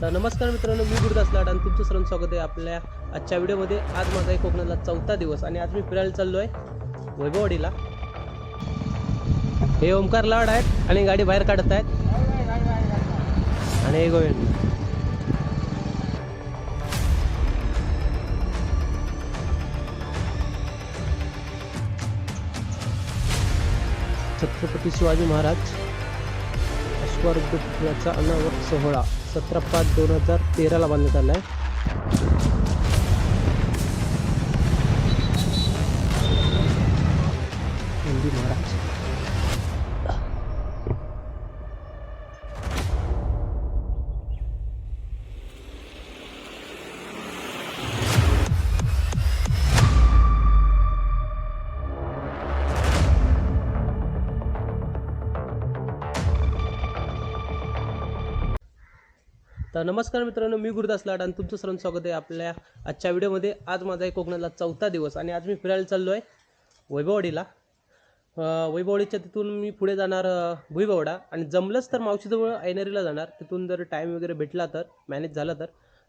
तर नमस्कार मित्रांनो मी गुरुदास लाड आणि तुमचं सर्व स्वागत आहे आपल्या आजच्या व्हिडिओमध्ये. आज माझा एक कोकणातला चौथा दिवस आणि आज मी फिरायला चाललो आहे वैभववाडीला. हे ओमकार लाड आहेत आणि गाडी बाहेर काढत आहेत. आणि हे गोविंद. छत्रपती शिवाजी महाराज अश्वारूढ याचा अनावरण सोहळा. सतरा पाच दोन हजार तेराला बांधण्यात आला आहे. तर नमस्कार मित्रांनो मी गुरुदास लाट आणि तुमचं सर्व स्वागत आहे आपल्या आजच्या व्हिडिओमध्ये. आज माझा आहे कोकणातला चौथा दिवस आणि आज मी फिरायला चाललो आहे वैभववाडीला वैभववाडीच्या तिथून मी पुढे जाणार अं, भुईबवडा आणि जमलंच तर मावशीजवळ ऐनरीला जाणार. तिथून जर टाईम वगैरे भेटला तर मॅनेज झाला तर.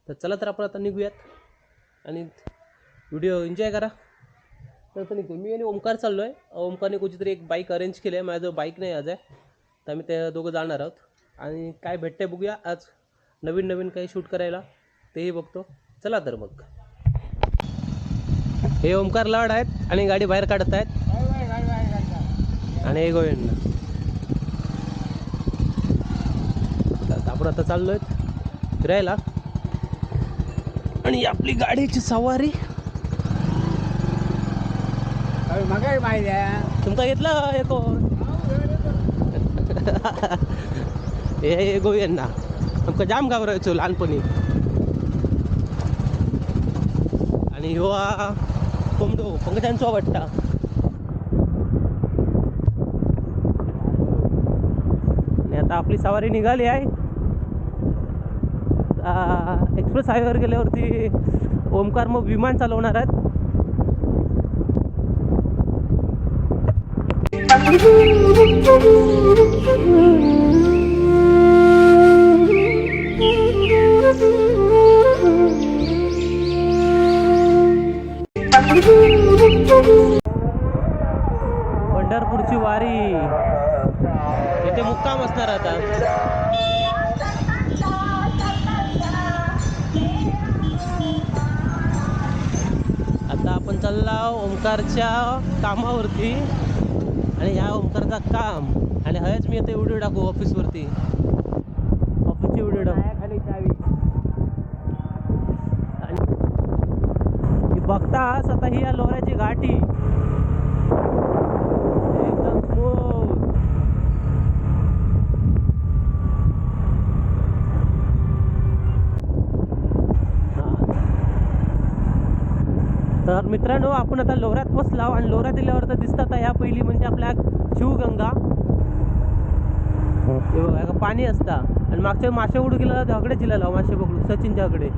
तर चला तर आपण आता निघूयात आणि व्हिडिओ एन्जॉय करा. तर निघतो मी आणि ओमकार चाललो आहे ओमकारने कुठेतरी एक बाईक अरेंज केली आहे माझं बाईक नाही आज आहे. तर आम्ही त्या दोघं जाणार आहोत. आणि काय भेटतंय बघूया आज. नवीन नवीन काही शूट करायला तेही बघतो. चला तर मग. हे ओमकार लाड आहेत आणि गाडी बाहेर काढत आहेत. आणि हे गोविंद. तर आपण आता चाललो आहेत फिरायला. आणि आपली गाडीची सवारी. तुमका तुमचा घेतला हे कोण? हे गोविंद. आमका जाम घाबरायचो लहानपणी. आणि ह्यो हा कोंबडो पंकजांचो वाटता आणि आता आपली सवारी निघाली आहे. एक्सप्रेस हायवेवर गेल्यावरती ओमकार मग विमान चालवणार आहेत. चालला ओमकारच्या कामावरती आणि ह्या ओमकारचा काम. आणि हयच मी आता व्हिडिओ टाकू ऑफिसवरती. ऑफिसची व्हिडिओ टाकू. खाली चावी आणि बघताच आता ही या लोऱ्याची घाटी एकदम smooth. हा. तर मित्रांनो आपण आता लोहरात पोचलाव आणि लोहरा दिल्यावर तर दिसतात ह्या पहिली म्हणजे आपल्या शिवगंगा. हे बघा पाणी असता. आणि मागच्या मासे उडू गेला हकडे जिला लाव मासे बघू सचिनच्याकडे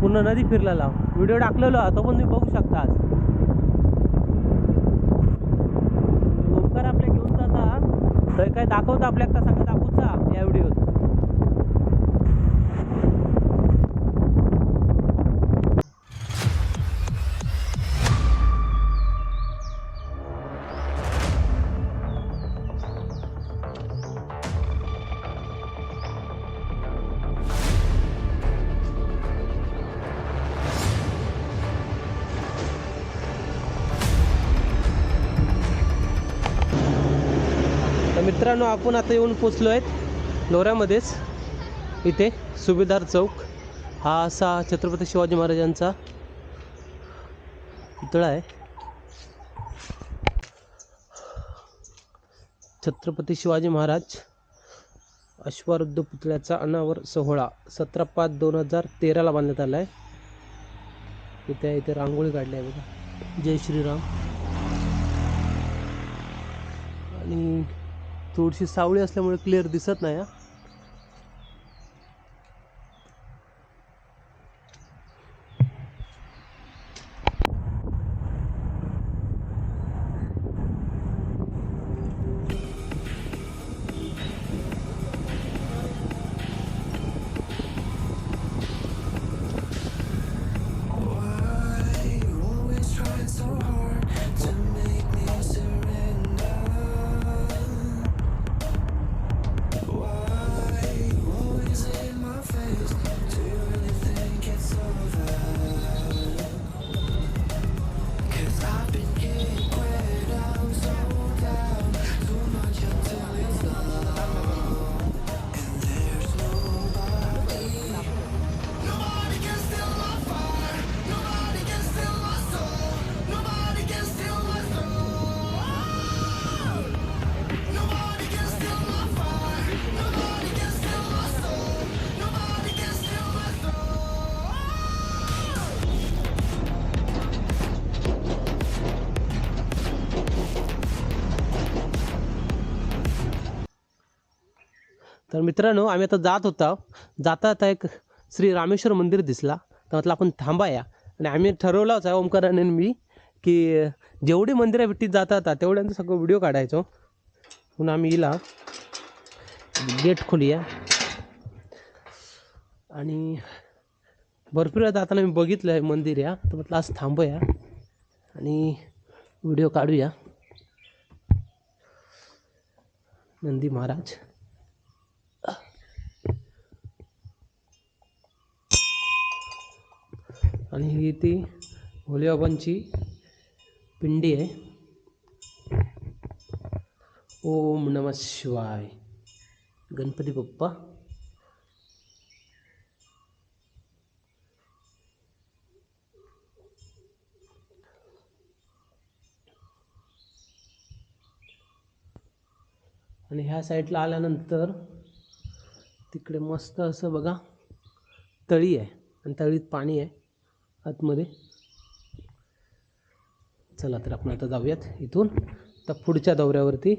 पूर्ण नदी फिरला लाव. व्हिडिओ टाकलेलो तो पण तुम्ही बघू शकता आज. ओंकार आपल्या घेऊन जाता. तर काय दाखवता आपल्या का सगळं दाखवता या व्हिडिओत. मित्रांनो आपण आता येऊन पोचलो आहेत लोऱ्यामध्येच. इथे सुभेदार चौक. हा असा छत्रपती शिवाजी महाराजांचा पुतळा आहे. छत्रपती शिवाजी महाराज अश्वारुद्ध पुतळ्याचा अनावर सोहळा सतरा पाच दोन हजार तेराला बांधण्यात आला आहे. इथे इथे रांगोळी काढली आहे बघा. जय श्रीराम. आणि थोडीशी सावळी असल्यामुळे क्लिअर दिसत नाही तर मित्रांनो आम्ही आता जात होता. जाता आता एक श्री रामेश्वर मंदिर दिसला. तर म्हटलं आपण थांबा या आणि आम्ही ठरवला आहे ओमकाराने आणि मी की जेवढी मंदिरं भेटीत जाता आता तेवढ्यांचा सगळं व्हिडिओ काढायचो. म्हणून आम्ही इला गेट खोलूया. आणि भरपूर वेळा जाताना मी बघितलं आहे मंदिर या. तर म्हटलं आज थांबूया आणि व्हिडिओ काढूया. नंदी महाराज. आणि ही ती भोलेबाबांची पिंडी आहे. ओम नम शिवाय. गणपती बाप्पा. आणि ह्या साईडला आल्यानंतर तिकडे मस्त असं बघा तळी आहे आणि तळीत पाणी आहे. आतमध्ये. चला तर आपण आता जाऊयात इथून. तर पुढच्या दौऱ्यावरती.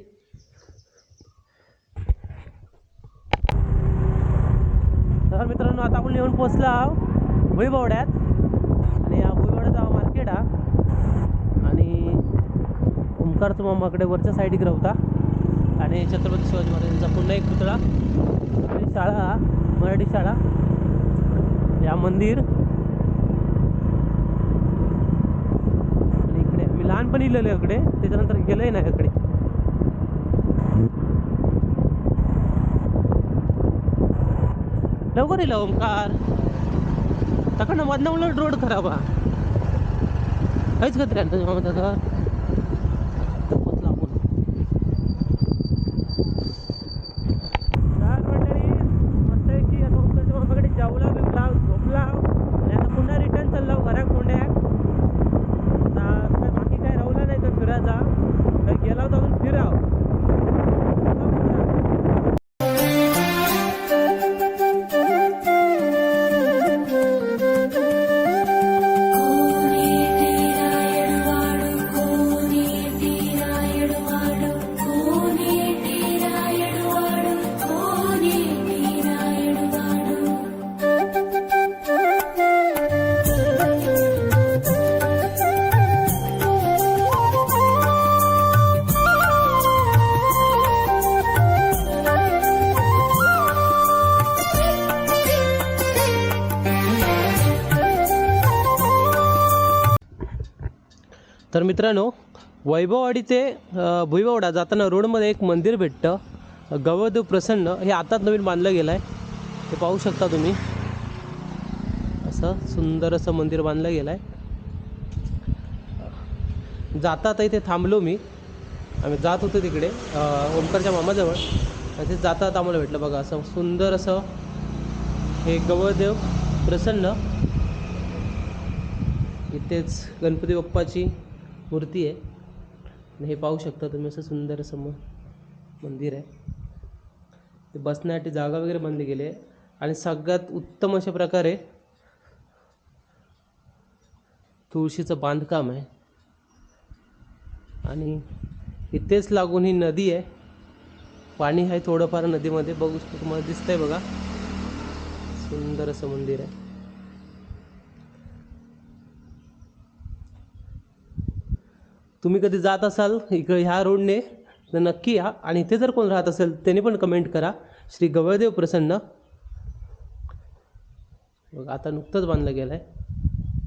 तर मित्रांनो आता आपण येऊन पोचलो आहो भुईबावड्यात. आणि हा भुईबावड्याचा मार्केट हा. आणि ओंकारचं मामाकडे वरच्या साईडीक राहता आणि छत्रपती शिवाजी महाराजांचा पुन्हा एक पुतळा. आणि शाळा मराठी शाळा. या मंदिर आणि पण मी लिहिलं इकडे. त्याच्यानंतर गेलंय ना इकडे. लवकर येईल ओंकार. तकडनं मधनं उलट रोड खराब हा काहीच गत राहत मामा तर मित्रांनो वैभववाडी ते अ, भुईबावडा जाताना रोडमध्ये एक मंदिर भेटतं. गवदेव प्रसन्न हे आताच नवीन बांधलं गेलं आहे ते पाहू शकता तुम्ही. असं सुंदर असं मंदिर बांधलं गेलं आहे जाता तर इथे थांबलो मी. आम्ही जात होतो तिकडे ओमकरच्या मामाजवळ. तिथे ते जाता आम्हाला भेटलं बघा असं सुंदर असं हे गवदेव प्रसन्न. इथेच गणपती बाप्पाची मूर्ती आहे. आणि हे पाहू शकता तुम्ही असं सुंदर असं म मंदिर आहे. ते बसण्यासाठी जागा वगैरे बांधली गेली आहे. आणि सगळ्यात उत्तम अशा प्रकारे तुळशीचं बांधकाम आहे. आणि इथेच लागून ही नदी आहे. पाणी आहे थोडंफार नदीमध्ये. बघू तुम्हाला दिसतंय बघा. सुंदर असं मंदिर आहे. तुम्ही कधी जात असाल इकडे ह्या रोडने तर नक्की या. आणि इथे जर कोण राहत असेल त्याने पण कमेंट करा. श्री गवळदेव प्रसन्न. बघ आता नुकतंच बांधलं गेलं आहे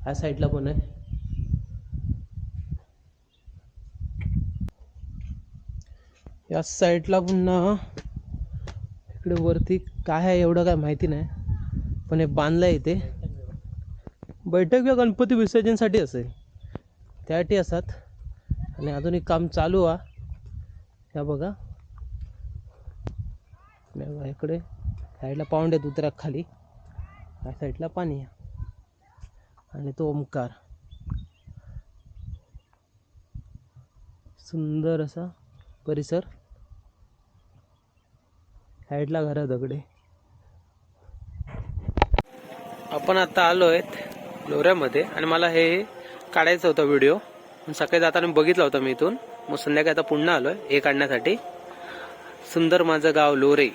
ह्या साईडला पण आहे. या साईडला पुन्हा इकडे वरती काय आहे एवढं काय माहिती नाही. पण हे बांधलं आहे इथे. बैठक किंवा गणपती विसर्जनसाठी असेल. त्यासाठी असतात. आणि अजून एक काम चालू आहे ह्या बघा. इकडे. साईडला पाऊंड आहेत उतरा खाली. ह्या साईडला पाणी आहे. आणि तो ओमकार सुंदर असा परिसर. साईडला घरा दगडे आपण आता आलो आहेत लोऱ्यामध्ये आणि मला हे काढायचं होतं व्हिडिओ. सकाळी जाताना बघितला होता मी इथून. मग संध्याकाळी आता पुन्हा आलोय हे काढण्यासाठी सुंदर माझं गाव लोरे.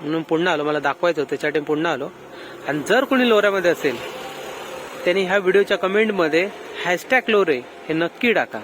म्हणून पुन्हा आलो मला दाखवायचं होतं त्याच्यासाठी पुन्हा आलो. आणि जर कोणी लोऱ्यामध्ये असेल त्यांनी ह्या व्हिडिओच्या कमेंटमध्ये हॅशटॅग लोरे हे नक्की टाका.